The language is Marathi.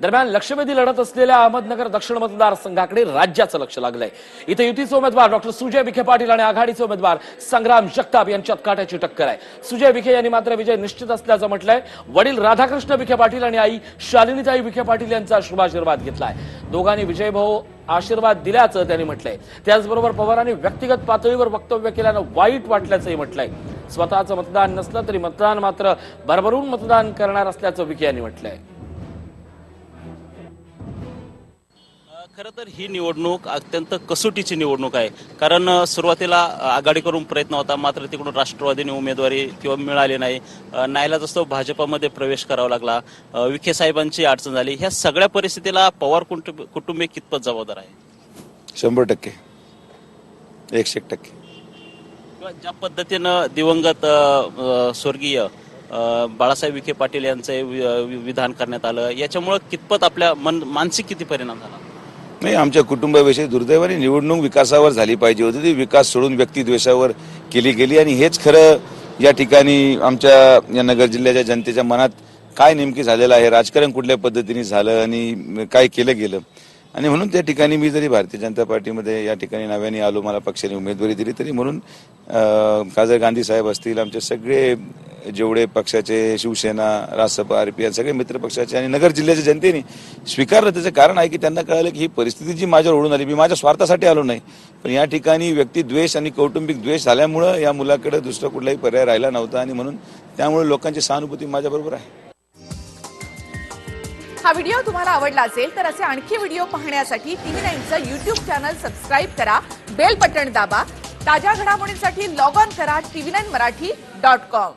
दरम्यान लक्षवेधी लढत असलेल्या अहमदनगर दक्षिण मतदारसंघाकडे राज्याचं लक्ष लागलंय. इथे युतीचे उमेदवार डॉक्टर सुजय विखे पाटील आणि आघाडीचे उमेदवार संग्राम जगताप यांच्यात काट्याची टक्कर आहे. सुजय विखे यांनी मात्र विजय निश्चित असल्याचं म्हटलंय. वडील राधाकृष्ण विखे पाटील आणि आई शालिनीताई विखे पाटील यांचा शुभाशीर्वाद घेतलाय. दोघांनी विजय भाऊ आशीर्वाद दिल्याचं त्यांनी म्हटलंय. त्याचबरोबर पवारांनी व्यक्तिगत पातळीवर वक्तव्य केल्यानं वाईट वाटल्याचंही म्हटलंय. स्वतःचं मतदान नसलं तरी मतदान मात्र भरभरून मतदान करणार असल्याचं विखे यांनी म्हटलंय. खरं तर ही निवडणूक अत्यंत कसोटीची निवडणूक आहे. कारण सुरुवातीला आघाडी करून प्रयत्न होता मात्र तिकडून राष्ट्रवादीने उमेदवारी किंवा मिळाली नाही. अ, नाईलाज असतो भाजपामध्ये प्रवेश करावा लागला विखे साहेबांची अडचण झाली ह्या सगळ्या परिस्थितीला पवार कुटुंब कितपत जबाबदार आहे? शंभर टक्के. एकशे एक टक्के. ज्या पद्धतीनं दिवंगत स्वर्गीय बाळासाहेब विखे पाटील यांचे विधान करण्यात आलं याच्यामुळं कितपत आपल्या मन मानसिक किती परिणाम झाला? नाही आमच्या कुटुंबाविषयी दुर्दैवाने निवडणूक विकासावर झाली पाहिजे होती. ती विकास सोडून व्यक्तिद्वेषावर केली गेली आणि हेच खरं या ठिकाणी आमच्या या नगर जिल्ह्याच्या जनतेच्या मनात काय नेमकी झालेलं आहे राजकारण कुठल्या पद्धतीने झालं आणि काय केलं गेलं. आणि म्हणून त्या ठिकाणी मी जरी भारतीय जनता पार्टीमध्ये या ठिकाणी नव्याने आलो मला पक्षाने उमेदवारी दिली तरी म्हणून खासदार गांधी साहेब असतील आमचे सगळे जेवढे पक्षाचे शिवसेना रासपा आरपीएल सगळे मित्र पक्षाचे आणि नगर जिल्ह्याच्या जनतेने स्वीकारलं त्याचं कारण आहे की त्यांना कळलं की ही परिस्थिती जी माझ्यावर ओढून आली मी माझ्या स्वार्थासाठी आलो नाही. पण या ठिकाणी व्यक्ती द्वेष आणि कौटुंबिक द्वेष झाल्यामुळं या मुलाकडे दुसरा कुठलाही पर्याय राहिला नव्हता आणि म्हणून त्यामुळे लोकांची सहानुभूती माझ्याबरोबर आहे. हा व्हिडिओ तुम्हाला आवडला असेल तर असे आणखी व्हिडिओ पाहण्यासाठी टीव्ही नाईनचं युट्यूब चॅनल सबस्क्राईब करा बेल बटन दाबा ताज्या घडामोडींसाठी लॉग ऑन करा TV nine Marathi dot com.